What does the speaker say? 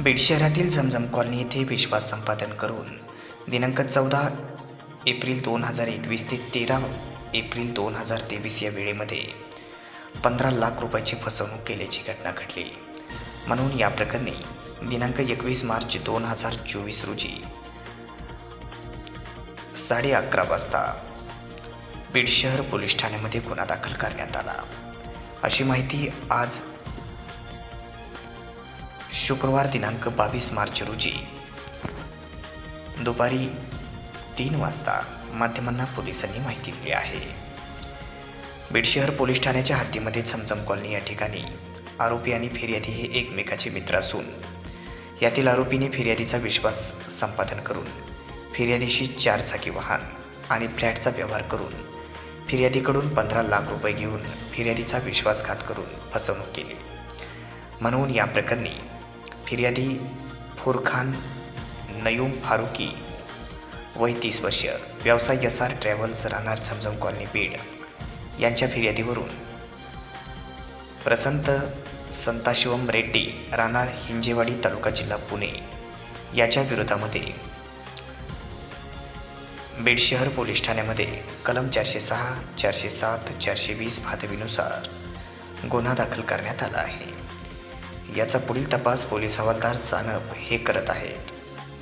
बीड शहरातील झमझम कॉलनी येथे विश्वास संपादन करून दिनांक चौदा एप्रिल दोन हजार एकवीस ते तेरा एप्रिल दोन हजार तेवीस या वेळेमध्ये पंधरा लाख रुपयाची फसवणूक केल्याची घटना घडली. म्हणून या प्रकरणी दिनांक एकवीस मार्च दोन हजार चोवीस रोजी साडे अकरा वाजता बीड शहर पोलीस ठाण्यामध्ये गुन्हा दाखल करण्यात आला. अशी माहिती आज शुक्रवार दिनांक बावीस मार्च रोजी. दुपारी तीन वाजता माध्यमांना पोलिसांनी माहिती दिली आहे. बीड शहर पोलीस ठाण्याच्या हद्दीमध्ये झमझम कॉलनी या ठिकाणी आरोपी आणि फिर्यादी हे एकमेकाचे मित्र असून यातील आरोपीने फिर्यादीचा विश्वास संपादन करून फिर्यादीशी चारचाकी वाहन आणि फ्लॅटचा व्यवहार करून फिर्यादीकडून पंधरा लाख रुपये घेऊन फिर्यादीचा विश्वासघात करून फसवणूक केली. म्हणून या प्रकरणी फिर्यादी फुरखान नयूम फारुकी वय तीस वर्ष व्यवसाय एस आर ट्रॅव्हल्स राहणार झमझम कॉलनी बीड यांच्या फिर्यादीवरून. प्रसंत संताशिवम रेड्डी राहणार हिंजेवाडी तालुका जिल्हा पुणे याच्या विरोधामध्ये. बीड शहर पोलीस ठाण्यामध्ये कलम चारशे सहा चारशे सात चारशे वीस भादवीनुसार गुन्हा दाखल करण्यात आला आहे. याचा पुढील तपास पोलीस हवालदार सानप हे करत आहेत.